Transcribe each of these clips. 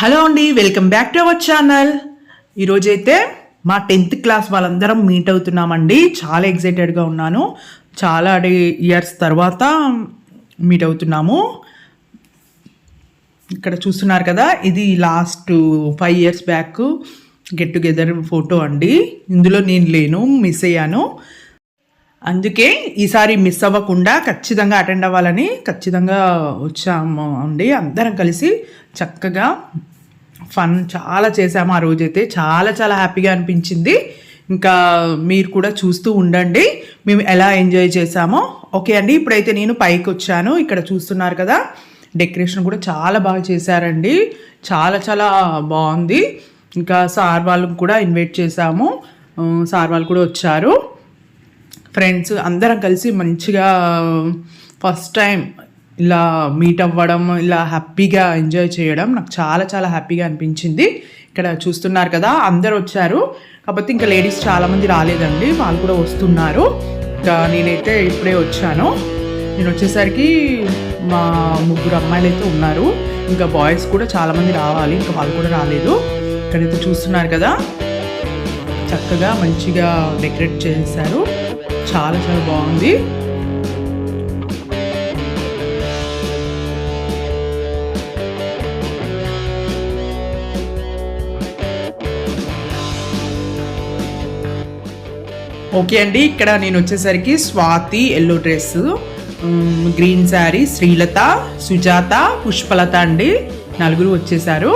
Hello అండి welcome back to our channel. ఈరోజైతే మా టెన్త్ క్లాస్ వాళ్ళందరం మీట్ అవుతున్నామండి. చాలా ఎగ్జైటెడ్గా ఉన్నాను. చాలా ఇయర్స్ తర్వాత మీట్ అవుతున్నాము. ఇక్కడ చూస్తున్నారు కదా ఇది last five years back get together photo అండి. ఇందులో నేను లేను మిస్ అయ్యాను. అందుకే ఈసారి మిస్ అవ్వకుండా ఖచ్చితంగా అటెండ్ అవ్వాలని ఖచ్చితంగా వచ్చాము అండి. అందరం కలిసి చక్కగా ఫన్ చాలా చేసాము ఆ రోజైతే. చాలా చాలా హ్యాపీగా అనిపించింది. ఇంకా మీరు కూడా చూస్తూ ఉండండి. మేము ఎలా ఎంజాయ్ చేసామో ఓకే అండి ఇప్పుడైతే నేను పైకి వచ్చాను ఇక్కడ చూస్తున్నారు కదా డెకరేషన్ కూడా చాలా బాగా చేశారండి. చాలా చాలా బాగుంది. ఇంకా సార్ వాళ్ళకు కూడా ఇన్వైట్ చేశాము. సార్ వాళ్ళు కూడా వచ్చారు. ఫ్రెండ్స్ అందరం కలిసి మంచిగా ఫస్ట్ టైం ఇలా మీట్ అవ్వడం ఇలా హ్యాపీగా ఎంజాయ్ చేయడం నాకు చాలా చాలా హ్యాపీగా అనిపించింది. ఇక్కడ చూస్తున్నారు కదా అందరు వచ్చారు. కాకపోతే ఇంకా లేడీస్ చాలామంది రాలేదండి వాళ్ళు కూడా వస్తున్నారు. ఇంకా నేనైతే ఇప్పుడే వచ్చాను. నేను వచ్చేసరికి మా ముగ్గురు అమ్మాయిలు అయితే ఉన్నారు. ఇంకా బాయ్స్ కూడా చాలామంది రావాలి ఇంకా వాళ్ళు కూడా రాలేదు. ఇక్కడైతే చూస్తున్నారు కదా చక్కగా మంచిగా డెకరేట్ చేశారు. చాలా చాలా బాగుంది. ఓకే అండి ఇక్కడ నేను వచ్చేసరికి Swathi yellow dress green sari Srilatha Sujatha Pushpalatha అండి నలుగురు వచ్చేసారు.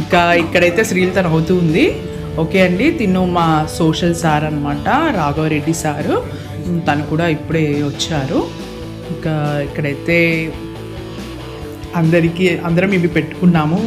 ఇంకా ఇక్కడైతే శ్రీలత నవ్వుతూ ఉంది. ఓకే అండి తిను మా సోషల్ సార్ అనమాట రాఘవరెడ్డి సారు. తను కూడా ఇప్పుడే వచ్చారు. ఇంకా ఇక్కడైతే అందరికీ అందరం ఇవి పెట్టుకున్నాము.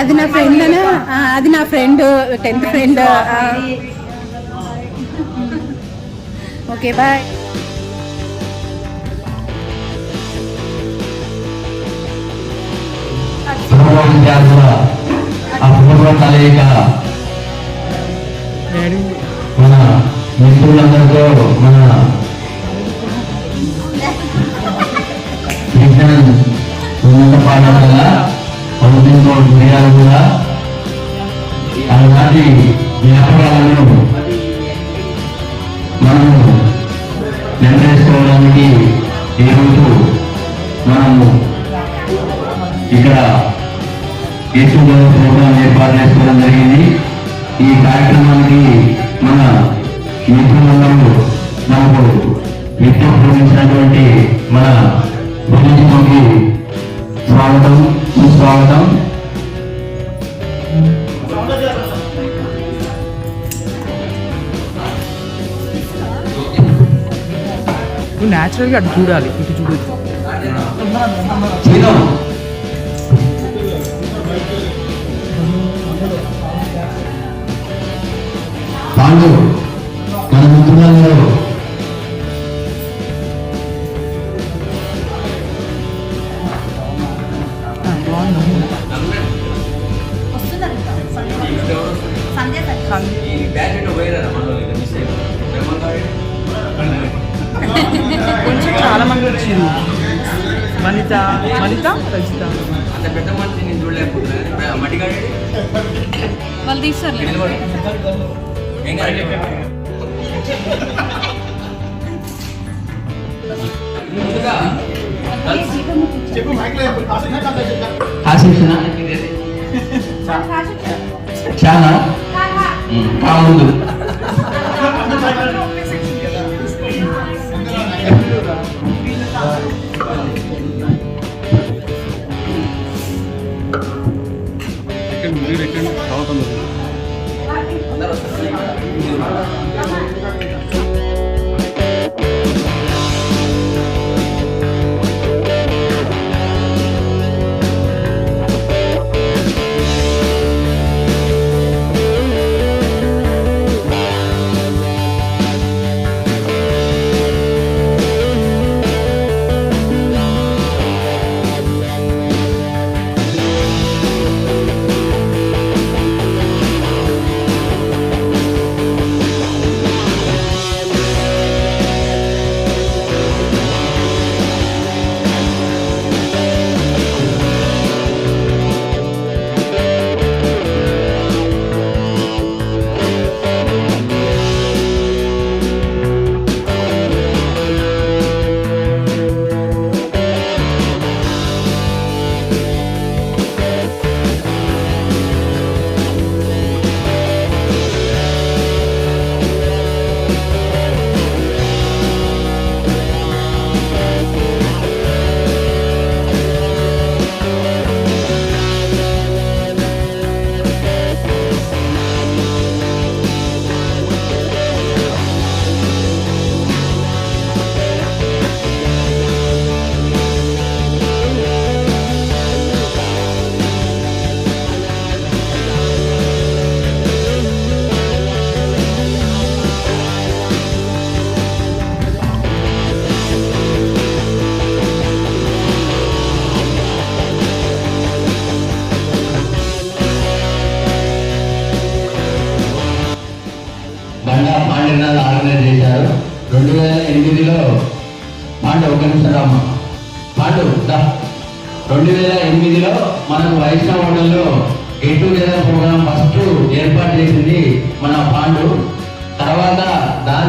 అది నా ఫ్రెండ్ అది నా friend tenth friend okay boy అపూర్వ కలయిక ఈరోజు మనము ఇక్కడ యేసుదేవ ప్రోగ్రాం ఏర్పాటు చేసుకోవడం జరిగింది. ఈ కార్యక్రమానికి మన మిత్రులందరూ మనకు విద్య పూజించినటువంటి మన బుద్ధికి స్వాగతం సుస్వాగతం. న్యాచురల్గా అటు చూడాలి ఇటు చూడొద్దు పాండు మన ముందు వచ్చింది వనిత వనిత రజిత. వాళ్ళు తీస్తారు. చాలా కాముందు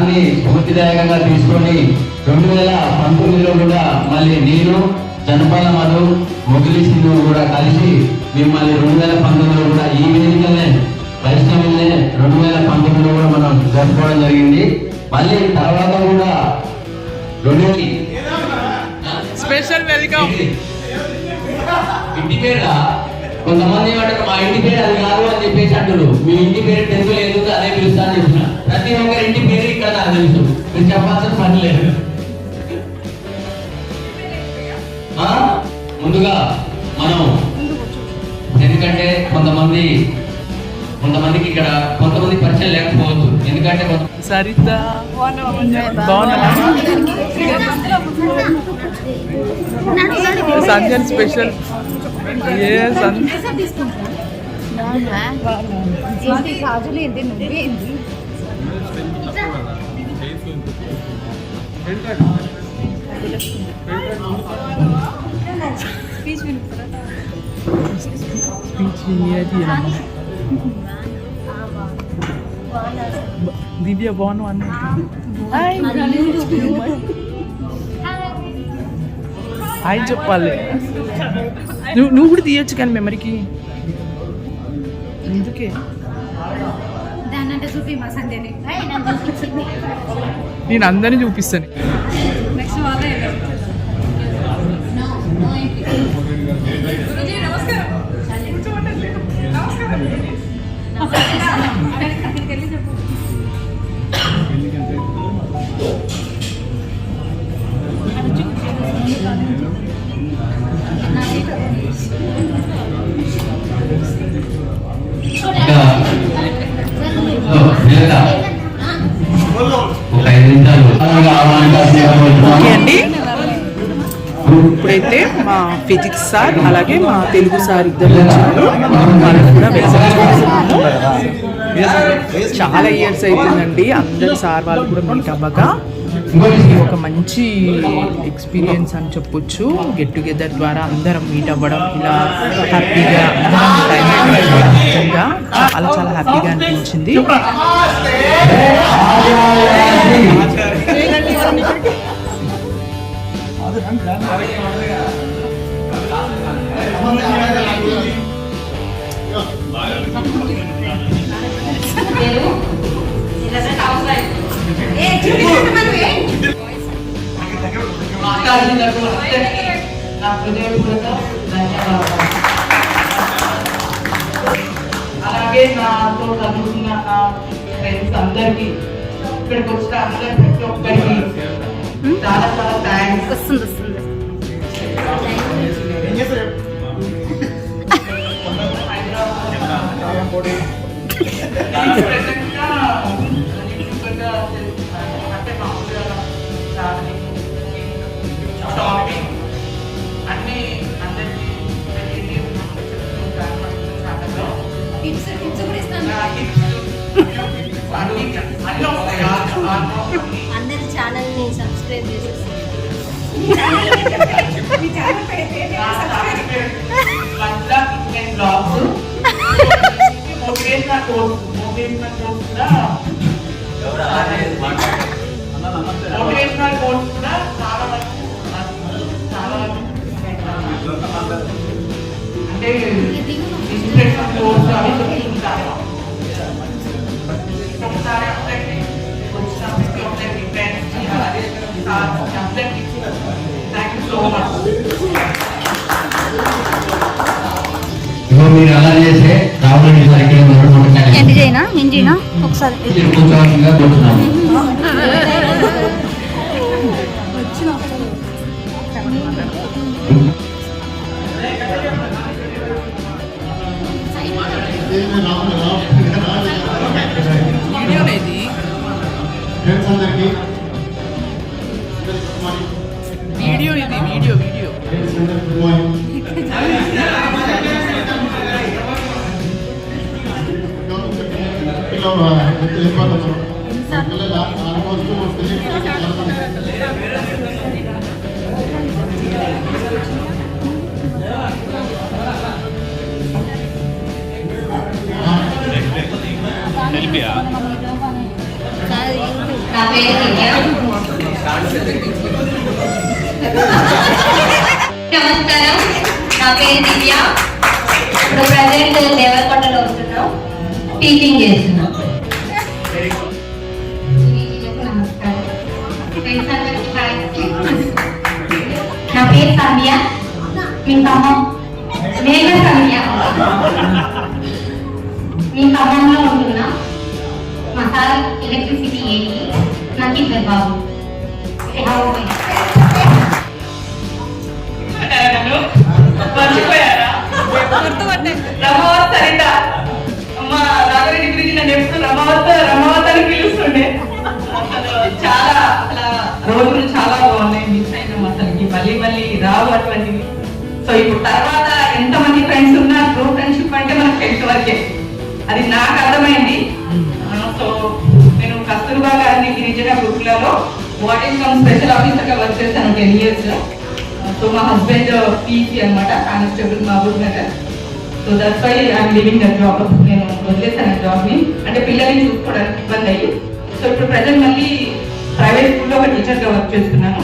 దాన్ని స్ఫూర్తిదాయకంగా తీసుకొని రెండు వేల పంతొమ్మిదిలో కూడా మళ్ళీ నేను జనపాల మధు మొగిలి సింధు కూడా కలిసి మిమ్మల్ని రెండు వేల పంతొమ్మిదిలో కూడా ఈ వేదికనే వైష్ణవులనే రెండు వేల పంతొమ్మిదిలో కూడా మనం జరుపుకోవడం జరిగింది. మళ్ళీ తర్వాత కూడా రెండు స్పెషల్ వెల్కమ్ ఇంటి పేరు కొంతమంది ఏమంటారు మా ఇంటి పేరు అది కాదు అని చెప్పేసి అంటారు మీ ఇంటి పేరు టెన్త్ లేదు అదే పిలుస్తా అని చెప్పిన. ప్రతి ఒక్కరి ఇంటి పేరు ఇక్కడ నాకు తెలుసు. మీరు చెప్పాల్సిన పని లేదు. ముందుగా మనం ఎందుకంటే కొంతమంది కొంతమందికి ఇక్కడ కొంతమంది పరిచయం లేకపోవచ్చు ఎందుకంటే Saritha Sanjan special a speech speech Divya బాగున్నావు అన్న హాయ్ చెప్పాలి నువ్వు నువ్వు కూడా తీయొచ్చు కానీ మెమరీకి ఎందుకే? నేను అందరినీ చూపిస్తాను. నమస్కారం. 打 开 ఫిజిక్స్ సార్ అలాగే మా తెలుగు సార్ ఇద్దరు వచ్చారు. వాళ్ళని కూడా వెల్కమ్ చాలా ఇయర్స్ అవుతుందండి అందరు సార్ వాళ్ళు కూడా మీట్ అవ్వగా ఇది ఒక మంచి ఎక్స్పీరియన్స్ అని చెప్పొచ్చు. గెట్ టుగెదర్ ద్వారా అందరం మీట్ అవ్వడం ఇలా హ్యాపీగా నిజంగా చాలా చాలా హ్యాపీగా అనిపించింది. నా హృదయపూర్వక ధన్యవాదాలు నాతో చదువుకున్న నా ఫ్రెండ్స్ అందరికి ఇక్కడికి వచ్చిన అందరి ప్రతి ఒక్కరికి చాలా చాలా థ్యాంక్స్ వస్తుంది వస్తుంది అన్ని అందరి ఛానల్ని సబ్స్క్రైబ్ చేసేసి. మీ ఛానల్ పేరు కోర్స్ కూడా మోటివేషనల్ కోర్స్ కూడా చాలా వరకు చాలా అంటే ఇన్స్పిరేషన్ కోర్స్ అవి చెప్తుంటారు ఒకసారి అందరికి వచ్చిన ప్రతి ఫ్రెండ్స్ అలాగే థ్యాంక్ యూ సో మచ్ మీరు అలా చేసే రావులని సరికి రెండు ఎండ్ చేయనా ఎండ్ చేయనా ఒకసారి. వీడియో ఇది వీడియో వీడియో. ఫ్రెండ్స్ పిల్లల గుడ్ మార్నింగ్ నా పేరు నమస్కారం. నా పేరు దివ్య. ఇప్పుడు ప్రజెంట్ దేవరకొండలో ఉంటున్నాం. టీచింగ్ చేస్తున్నాం. ఖమ్మం నేను కావ్య మీ ఖమ్మంలో ఉంటున్నా మా సార్ ఎలక్ట్రిసిటీ ఏంటి? నాకు ఇద్దరు బాబు. రమావత్ సరిత అమ్మ నాగరెడ్డి గురించి నన్ను ఎప్పుడు రమావత్ రమావత్ అని పిలుస్తుండే. చాలా అసలు రోజులు చాలా సో ఇప్పుడు తర్వాత ఎంతమంది ఫ్రెండ్స్ ఉన్నా ట్రూ ఫ్రెండ్షిప్ అంటే మనకు టెన్త్ వరకే. అది నాకు అర్థమైంది. సో నేను కస్తూర్బా గారిని గిరిజన గ్రూప్లలో వాట్ ఇన్కమ్ స్పెషల్ ఆఫీసర్గా వర్క్ చేశాను టెన్ ఇయర్స్ సో మా హస్బెండ్ పీసీ అనమాట constable Mahbubnagar so that's why I'm living that job నేను వదిలేసాను జాబ్ని. అంటే పిల్లల్ని చూసుకోవడానికి ఇబ్బంది అయ్యి. సో ఇప్పుడు ప్రజెంట్ మళ్ళీ ప్రైవేట్ స్కూల్లో ఒక టీచర్గా వర్క్ చేస్తున్నాను.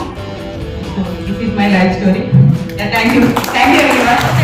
So this is my life story thank you thank you very much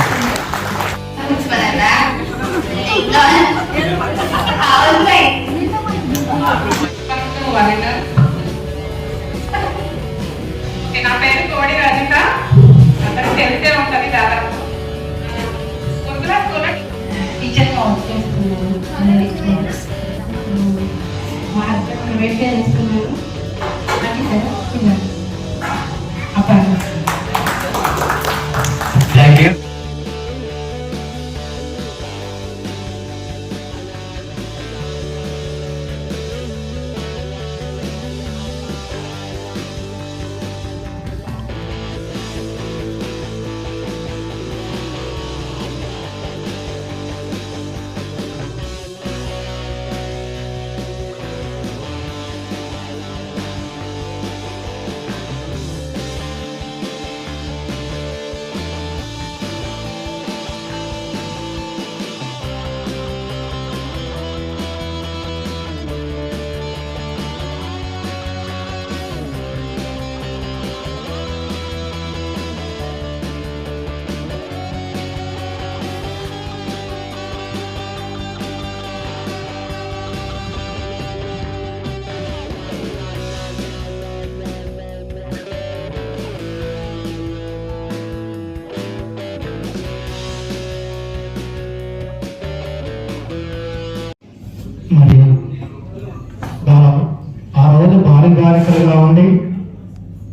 బాలిబాలికలుగా ఉండి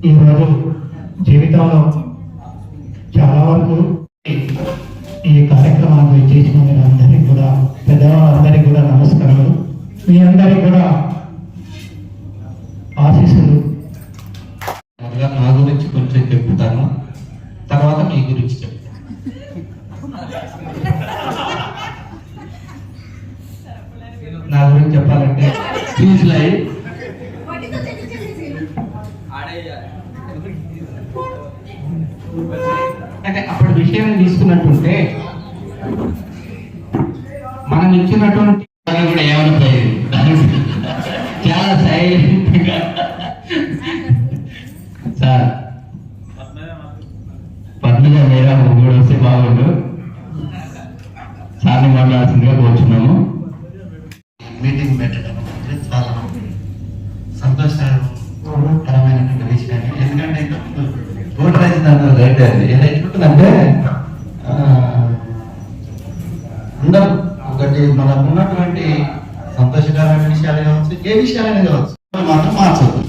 ఈరోజు జీవితంలో చాలా వరకు ఈ కార్యక్రమానికి చేసిన మీరందరికీ కూడా పెద్దవాళ్ళందరికీ కూడా నమస్కారాలు. మీ అందరికీ కూడా ఆశీస్సులు. నా గురించి కొంచెం చెప్తాను. తర్వాత మీ గురించి చెప్తాను. నా గురించి చెప్పాలంటే ప్లీజ్ లైవ్ ఒకటి మనకు ఉన్నటువంటి సంతోషకరమైన విషయాలు కావచ్చు ఏ విషయాలైనా కావచ్చు. మాత్రం మార్చదు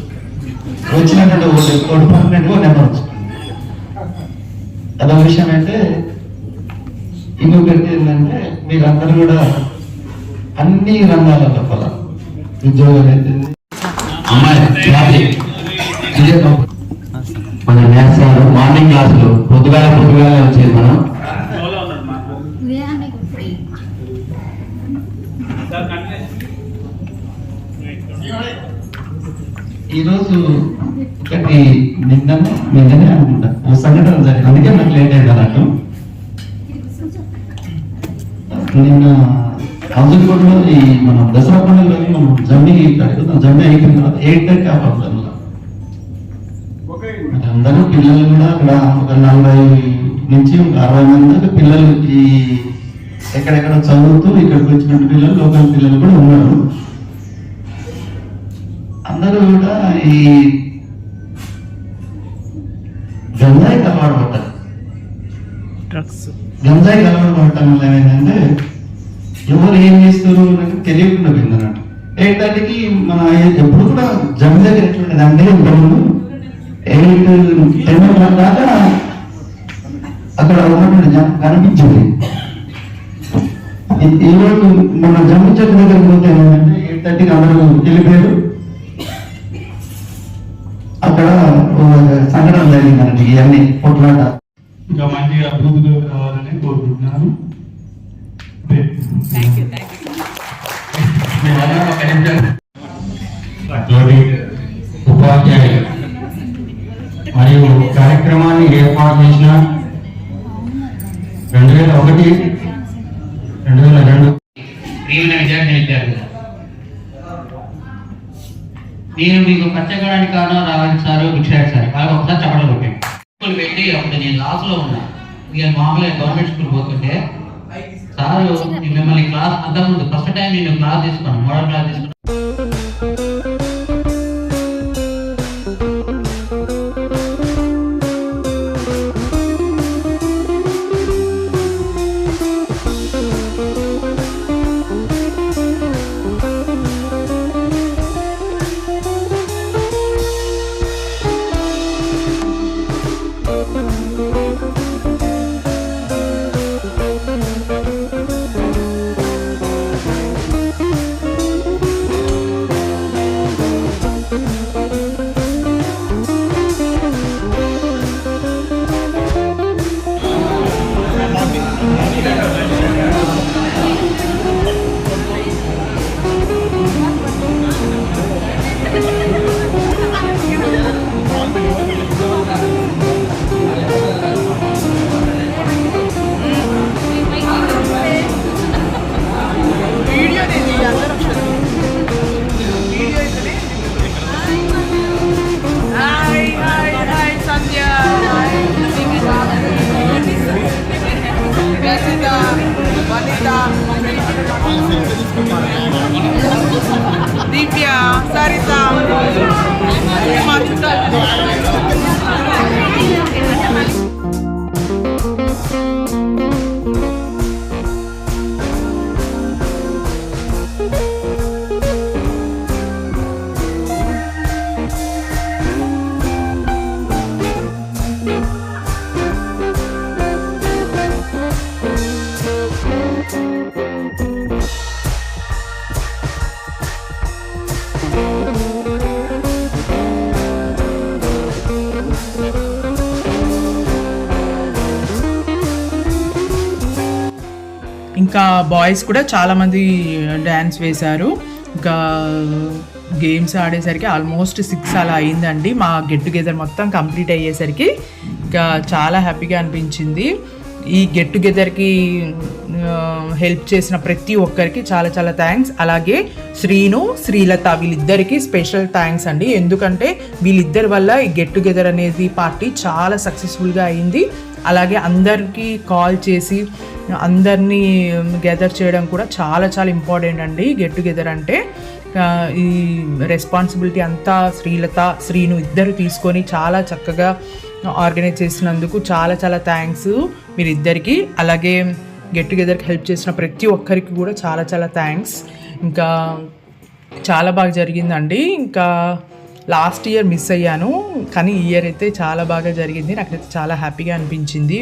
వచ్చినటువంటి ఒకటి ఒకటి పర్మనెంట్ నెంబర్ అదొక విషయం అంటే ఇంకొకటి ఏంటంటే మీరందరూ కూడా అన్ని రంగాల కూడా ఉద్యోగాలు అయితే అమ్మాయి మన మ్యాథ్స్ మార్నింగ్ క్లాసులు పొద్దుగాల పొద్దుగాలే వచ్చేది మనం. ఈరోజు ఒకటి నిన్ననే నిన్ననే అనుకుంటా. ఓ సంఘటన జరిగింది. అందుకే నాకు లేట్ అయింది అన్నట్టు. నిన్న హౌజన్కోట్లో ఈ మన దసరా పండుగలోని మనం జమ్మి పెట్టుకుందాం జమ్మి అయిపోయిన తర్వాత ఎయిట్ థర్టీ ఆ పండుగలో మరి అందరూ పిల్లలు కూడా అక్కడ ఒక నలభై నుంచి ఒక అరవై మంది దాకా పిల్లలు ఈ ఎక్కడెక్కడ చదువుతూ ఇక్కడికి వచ్చినటువంటి పిల్లలు లోకల్ పిల్లలు కూడా ఉన్నారు. అందరూ కూడా ఈ గంజాయి డ్రగ్స్ గంజాయి అలవాటు పడటం వల్ల ఏమైందంటే ఎవరు ఏం చేస్తారు నాకు తెలియకుండా పోయింది అన్నట్టు ఎయిట్ థర్టీకి మన ఎప్పుడు కూడా జమ్ దగ్గర ఎట్లుండేది అంటే ఇంతకుముందు ఎయిట్ టెన్ ఓ క్లాక్ దాకా అక్కడ ఉన్నటువంటి జమ్ కనిపించింది. ఈ- ఈ రోజు మన జమ్మి చెట్టు దగ్గరికి పోతే థర్టీకి అందరూ వెళ్ళిపోయారు. అక్కడ సంఘటన జరిగిందండి ఇవన్నీ కొట్లాట ఇంకా మంచిగా అభివృద్ధి కావాలని కోరుకుంటున్నాను. ఉపాధ్యాయులు మరియు కార్యక్రమాన్ని ఏర్పాటు చేసిన రెండు వేల ఒకటి రెండు వేల రెండు. ప్రియమైన విద్యార్థి విద్యార్థులు నేను మీకు పచ్చగడానికి కారణం సార్ విక్షాక్ సార్ వాళ్ళు ఒకసారి చెప్పడం కొట్టాను స్కూల్ పెట్టి అప్పుడు నేను లాస్లో ఉన్నా. ఇక మామూలుగా గవర్నమెంట్ స్కూల్ పోతుంటే సారు మిమ్మల్ని క్లాస్ అంతకుముందు ఫస్ట్ టైం నేను క్లాస్ తీసుకున్నాను మోడల్ క్లాస్ తీసుకున్నాను. బాయ్స్ కూడా చాలామంది డ్యాన్స్ వేశారు. ఇంకా గేమ్స్ ఆడేసరికి ఆల్మోస్ట్ సిక్స్ అలా అయిందండి. మా గెట్ టుగెదర్ మొత్తం కంప్లీట్ అయ్యేసరికి ఇంకా చాలా హ్యాపీగా అనిపించింది. ఈ గెట్ టుగెదర్కి హెల్ప్ చేసిన ప్రతి ఒక్కరికి చాలా చాలా థ్యాంక్స్ అలాగే శ్రీను శ్రీలత వీళ్ళిద్దరికీ స్పెషల్ థ్యాంక్స్ అండి. ఎందుకంటే వీళ్ళిద్దరి వల్ల ఈ గెట్ టుగెదర్ అనేది పార్టీ చాలా సక్సెస్ఫుల్గా అయింది. అలాగే అందరికీ కాల్ చేసి అందరినీ గెదర్ చేయడం కూడా చాలా చాలా ఇంపార్టెంట్ అండి. గెట్ టుగెదర్ అంటే ఈ రెస్పాన్సిబిలిటీ అంతా శ్రీలత శ్రీను ఇద్దరు తీసుకొని చాలా చక్కగా ఆర్గనైజ్ చేసినందుకు చాలా చాలా థ్యాంక్స్ మీరిద్దరికి. అలాగే గెట్ టుగెదర్కి హెల్ప్ చేసిన ప్రతి ఒక్కరికి కూడా చాలా చాలా థ్యాంక్స్ ఇంకా చాలా బాగా జరిగిందండి. ఇంకా లాస్ట్ ఇయర్ మిస్ అయ్యాను కానీ ఈ ఇయర్ అయితే చాలా బాగా జరిగింది. నాకైతే చాలా హ్యాపీగా అనిపించింది.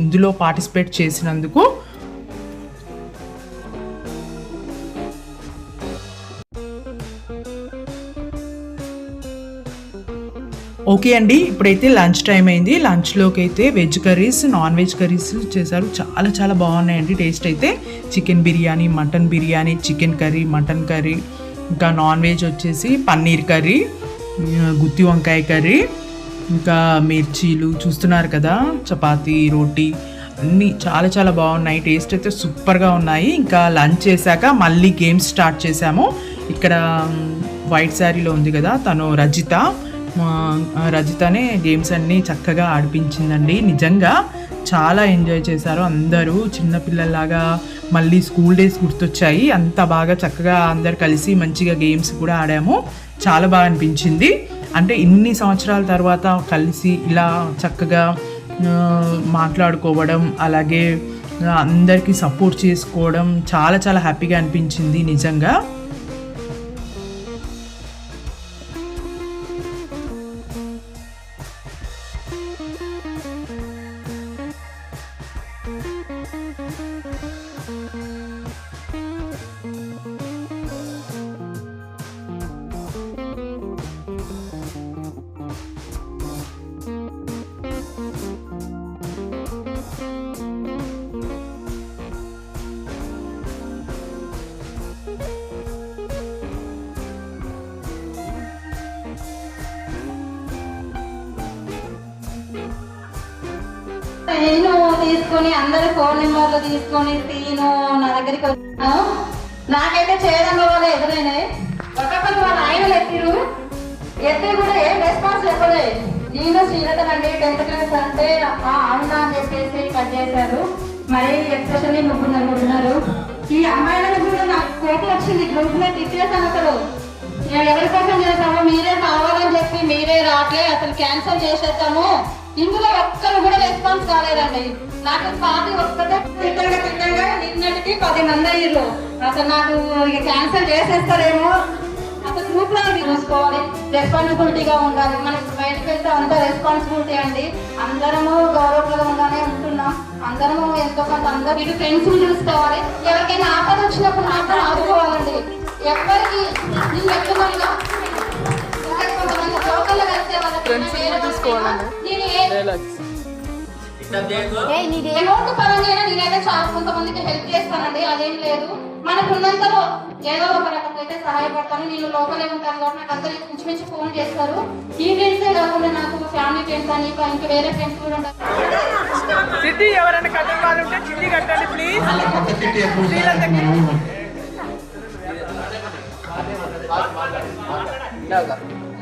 ఇందులో పార్టిసిపేట్ చేసినందుకు. ఓకే అండి ఇప్పుడైతే లంచ్ టైం అయింది. లంచ్లోకి అయితే veg curries non veg curries చేశారు. చాలా చాలా బాగున్నాయండి టేస్ట్ అయితే. Chicken biryani mutton biryani chicken curry mutton curry ఇంకా నాన్ వెజ్ వచ్చేసి పన్నీర్ కర్రీ. గుత్తి వంకాయ కర్రీ ఇంకా మిర్చీలు చూస్తున్నారు కదా చపాతీ రోటీ అన్నీ చాలా చాలా బాగున్నాయి. టేస్ట్ అయితే సూపర్గా ఉన్నాయి. ఇంకా లంచ్ చేశాక మళ్ళీ గేమ్స్ స్టార్ట్ చేశాము. ఇక్కడ వైట్ శారీలో ఉంది కదా తను రజిత. రజితనే గేమ్స్ అన్నీ చక్కగా ఆడిపించిందండి. నిజంగా చాలా ఎంజాయ్ చేశారు అందరూ. చిన్నపిల్లల్లాగా మళ్ళీ స్కూల్ డేస్ గుర్తొచ్చాయి. అంత బాగా చక్కగా అందరు కలిసి మంచిగా గేమ్స్ కూడా ఆడాము. చాలా బాగా అనిపించింది. అంటే ఇన్ని సంవత్సరాల తర్వాత కలిసి ఇలా చక్కగా మాట్లాడుకోవడం అలాగే అందరికీ సపోర్ట్ చేసుకోవడం చాలా చాలా హ్యాపీగా అనిపించింది నిజంగా. తీసుకొని అందరు ఫోన్ నెంబర్లు తీసుకొని తీను నా దగ్గరికి వచ్చాను నాకైతే చేయడంలో వాళ్ళు ఎదురైనాయి. ఒకప్పుడు వాళ్ళ ఆయనలు ఎత్తిరు. ఎత్తి కూడా ఏం రెస్పాన్స్ ఇవ్వలే నేను శ్రీలతనండి టెన్త్ క్లాస్ అంటే "ఆ, అవునా అని చెప్పేసి కట్ చేశారు. మరి ఎస్పెషల్లీ ముగ్గురు నలుగురు ఉన్నారు. ఈ అమ్మాయిలను కూడా నాకు కోపం వచ్చింది. గ్రూప్లో తిట్టేసాను అసలు. ఎవరి కోసం చేస్తామో మీరే కావాలి. రావట్లే అసలు క్యాన్సిల్ చేసేద్దాము. ఇందులో ఒక్కరు కూడా రెస్పాన్స్ కాలేదండి. నాకు పార్టీ ఒక్కటే తిట్టంగా తిట్టంగా నిన్నటికి పది మంది అయ్యారు. అసలు నాకు ఇక క్యాన్సిల్ చేసేస్తారేమో. అసలు గ్రూప్లో చూసుకోవాలి రెస్పాన్సిబిలిటీగా ఉండాలి. మనకి బయటకు వెళ్తే అంత రెస్పాన్సిబిలిటీ అండి. అందరము గౌరవప్రదంగానే ఉంటున్నాం అందరము ఎంతో కొంత అందరూ ఇటు ఫ్రెండ్స్ చూసుకోవాలి. ఎవరికైనా ఆపద వచ్చినప్పుడు మాత్రం ఆదుకోవాలండి. ఎవరికి నేను చెప్తున్నాను కలిసే వాళ్ళకి నేను ఏ అమౌంట్ పరంగా నేనైతే చాలా కొంతమందికి హెల్ప్ చేస్తానండి అదేం లేదు. మనకు ఉన్నంతలో ఏదో ఒక రకంగా అయితే సహాయపడతాను. నేను లోపలే ఉంటాను కాబట్టి నాకు అందరూ ఇంచుమించు ఫోన్ చేస్తారు. ఈ ఫ్రెండ్సే కాకుండా నాకు ఫ్యామిలీ ఫ్రెండ్స్ అని ఇంకా ఇంకా వేరే ఫ్రెండ్స్ కూడా ఉంటారు. సిద్ధి ఎవరైనా కట్టడం ఉంటే చిల్లి కట్టండి ప్లీజ్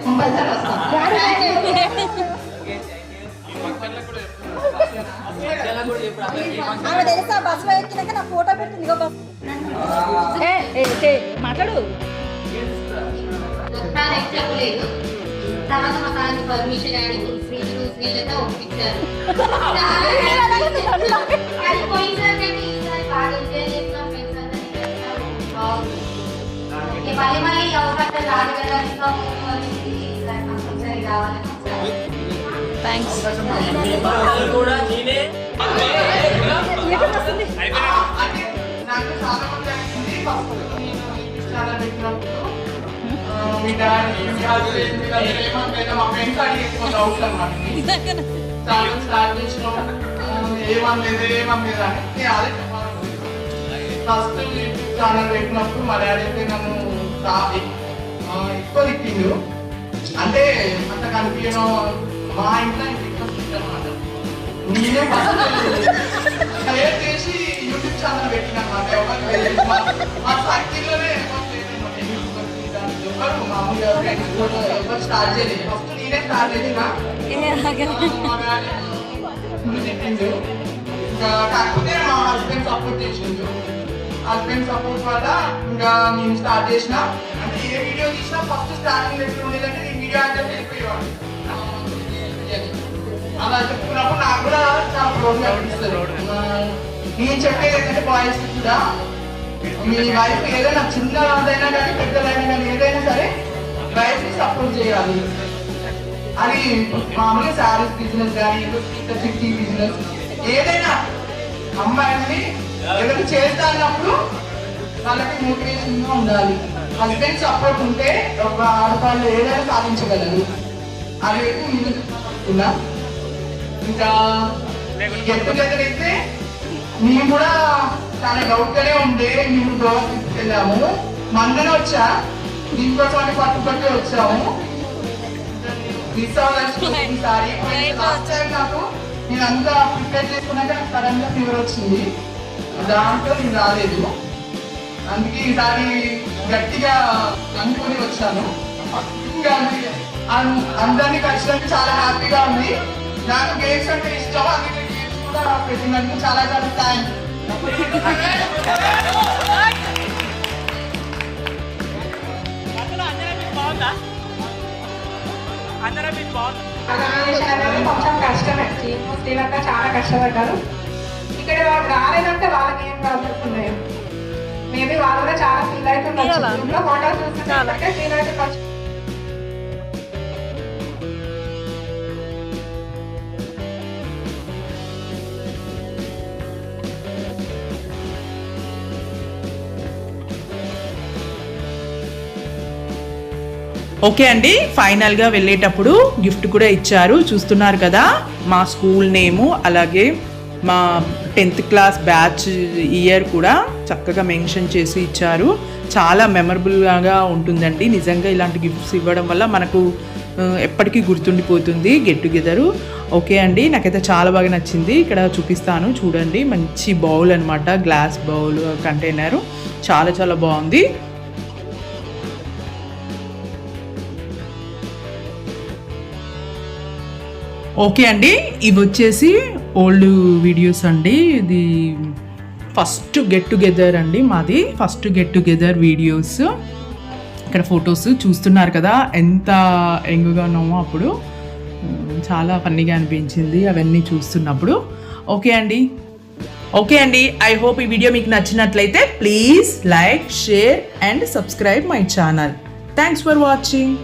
కంపల్సరీ వస్తాను తెలుసా బస్సులో ఎక్కినాక నా ఫోటో పెట్టింది. మాట్లాడు తర్వాత మా పర్మిషన్ అడిగి ఒప్పించారు అది పోయినసారి కంటే ఈసారి బాగా ఎంజాయ్ ఫ్రెండ్స్ మళ్ళీ మళ్ళీ అవకాశం రాదు కదా కంపల్సరీ రావాలని నాకు చాలా మంది అడిగింది ఫస్ట్ నేను ఇన్స్టాలో పెట్టినప్పుడు ఆ, మీ డాడీ మీ హస్బెండ్ మీ దగ్గర ఏమన్నా మా ఫ్రెండ్స్ అడిగేసుకున్న డౌట్లు అన్నమాట ఛానల్ స్టార్ట్ చేసినాం ఏమనలేదు ఏమనలేదు అని నేను అదే చెప్పాలనుకుంటున్నాను ఫస్ట్ యూట్యూబ్ ఛానల్ పెట్టినప్పుడు మా డాడీ అయితే నన్ను రా- ఆ, ఎక్కువ తిప్పిండు అంటే అంత కనిపించడం మా ఇంట్లో నేనే క్రియేట్ చేసి యూట్యూబ్ ఛానల్ పెట్టిన. మా- సర్కిల్లోనే ఎవరు మామూలుగా ఎవరు స్టార్ట్ చేయలేదు. ఫస్ట్ నేనే స్టార్ట్ చేసిన. కాకపోతే మా హస్బెండ్ సపోర్ట్ చేసిండు. హస్బెండ్ సపోర్ట్ వల్ల ఇంకా నేను స్టార్ట్ చేసిన. అంటే ఏ వీడియో తీసినా ఫస్ట్ స్టార్టింగ్ ఎట్లా ఉండేదంటే నేను అంటే వెళ్ళిపోయేవాడు అలా చెప్పుకున్నప్పుడు నాకు కూడా చాలా ప్రోగ్రామ్ అనిపిస్తుంది నేను చెప్పేది ఏంటంటే బాయ్స్ కూడా మీ వైఫ్ ఏదైనా చిన్నదైనా కానీ పెద్దదైనా కానీ ఏదైనా సరే వైఫ్ని సపోర్ట్ చేయాలి అది మామూలుగా శారీస్ బిజినెస్ కానీ చిట్టి బిజినెస్ ఏదైనా అమ్మాయిని ఏదైనా చేస్తా అన్నప్పుడు వాళ్ళకి మోటివేషన్గా ఉండాలి. హస్బెండ్ సపోర్ట్ ఉంటే ఒక ఆడవాళ్ళు ఏదైనా సాధించగలరు. అది అయితే చెప్తున్నా ఇంకా గెట్ టుగెదర్ అయితే మేము కూడా చాలా డౌట్ గానే ఉండే మేము గోవా తీసుకెళ్ళాము. మొన్ననే వచ్చా దీనికోసం పట్టుబట్టి వచ్చాము. మిస్ లాస్ట్ టైం నాకు నేను అంతా ప్రిపేర్ చేసుకున్నాక నాకు సడన్గా ఫీవర్ వచ్చింది. దాంతో నేను రాలేదు. అందుకే ఈసారి గట్టిగా అనుకుని వచ్చాను. అందరినీ కలిసినందుకు చాలా హ్యాపీగా ఉంది. నాకు గేమ్స్ అంటే ఇష్టం. అందుకే గేమ్స్ కూడా పెట్టినందుకు చాలా చాలా థ్యాంక్స్ కొంచెం కష్టమే. టీమ్ శ్రీలంక చాలా కష్టపడ్డారు. ఇక్కడ రాలేదంటే వాళ్ళకి ఏం ప్రాబ్లమ్స్ ఉన్నాయో? మేబీ వాళ్ళు కూడా చాలా ఫీల్ అవుతున్నారు గ్రూప్లో ఫోటోస్ చూస్తుంటే ఫీల్ అయితే కొంచెం ఓకే అండి ఫైనల్గా వెళ్ళేటప్పుడు గిఫ్ట్ కూడా ఇచ్చారు. చూస్తున్నారు కదా మా స్కూల్ నేము అలాగే మా టెన్త్ క్లాస్ బ్యాచ్ ఇయర్ కూడా చక్కగా మెన్షన్ చేసి ఇచ్చారు. చాలా మెమరబుల్గా ఉంటుందండి. నిజంగా ఇలాంటి గిఫ్ట్స్ ఇవ్వడం వల్ల మనకు ఎప్పటికీ గుర్తుండిపోతుంది. గెట్ టుగెదరు ఓకే అండి. నాకైతే చాలా బాగా నచ్చింది. ఇక్కడ చూపిస్తాను. చూడండి. మంచి బౌల్ అనమాట గ్లాస్ బౌల్ కంటైనరు చాలా చాలా బాగుంది. ఓకే అండి. ఇవి వచ్చేసి ఓల్డ్ వీడియోస్ అండి. ఇది ఫస్ట్ గెట్ టుగెదర్ అండి మాది. ఫస్ట్ గెట్ టుగెదర్ వీడియోస్ ఇక్కడ ఫొటోస్ చూస్తున్నారు కదా ఎంత యంగ్గా ఉన్నామో అప్పుడు. చాలా ఫన్నీగా అనిపించింది అవన్నీ చూస్తున్నప్పుడు. ఓకే అండి. ఓకే అండి. ఐ హోప్ ఈ వీడియో మీకు నచ్చినట్లయితే please like share and subscribe my channel thanks for watching